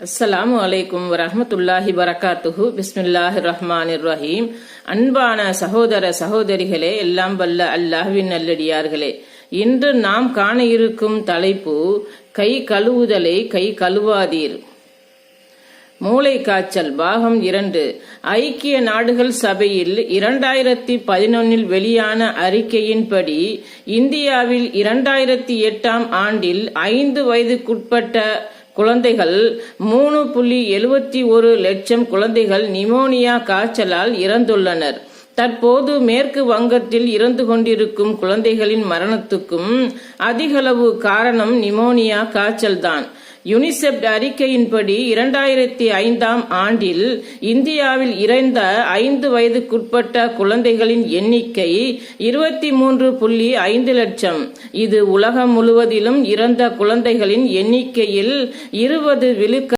அஸ்ஸலாமு அலைக்கும் வரஹ்மத்துல்லாஹி வரகாத்துஹு. பிஸ்மில்லாஹி ரஹ்மான் ரஹீம் அன்பான சகோதர சகோதரிகளே எல்லாம் வல்ல அல்லாஹ்வின் நல்லடியார்களே. இன்று நாம் காண இருக்கும் தலைப்பு கை கழுவுதலை கை கழுவாதீர். மூளை காய்ச்சல் பாகம் இரண்டு. ஐக்கிய நாடுகள் சபையில் இரண்டாயிரத்தி பதினொன்னில் வெளியான அறிக்கையின்படி இந்தியாவில் இரண்டாயிரத்தி எட்டாம் ஆண்டில் ஐந்து வயதுக்குட்பட்ட குழந்தைகள் மூணு புள்ளி எழுபத்தி ஒரு லட்சம் குழந்தைகள் நிமோனியா காய்ச்சலால் இறந்துள்ளனர். தற்போது மேற்கு வங்கத்தில் இறந்து கொண்டிருக்கும் குழந்தைகளின் மரணத்துக்கும் அதிகளவு காரணம் நிமோனியா காய்ச்சல்தான். யுனிசெப்ட் அறிக்கையின்படி இரண்டாயிரத்தி ஐந்தாம் ஆண்டில் இந்தியாவில் இறந்த ஐந்து வயதுக்குட்பட்ட குழந்தைகளின் எண்ணிக்கை இருபத்தி மூன்று புள்ளி ஐந்து லட்சம். இது உலகம் முழுவதிலும் இறந்த குழந்தைகளின் எண்ணிக்கையில் இருபது விழுக்க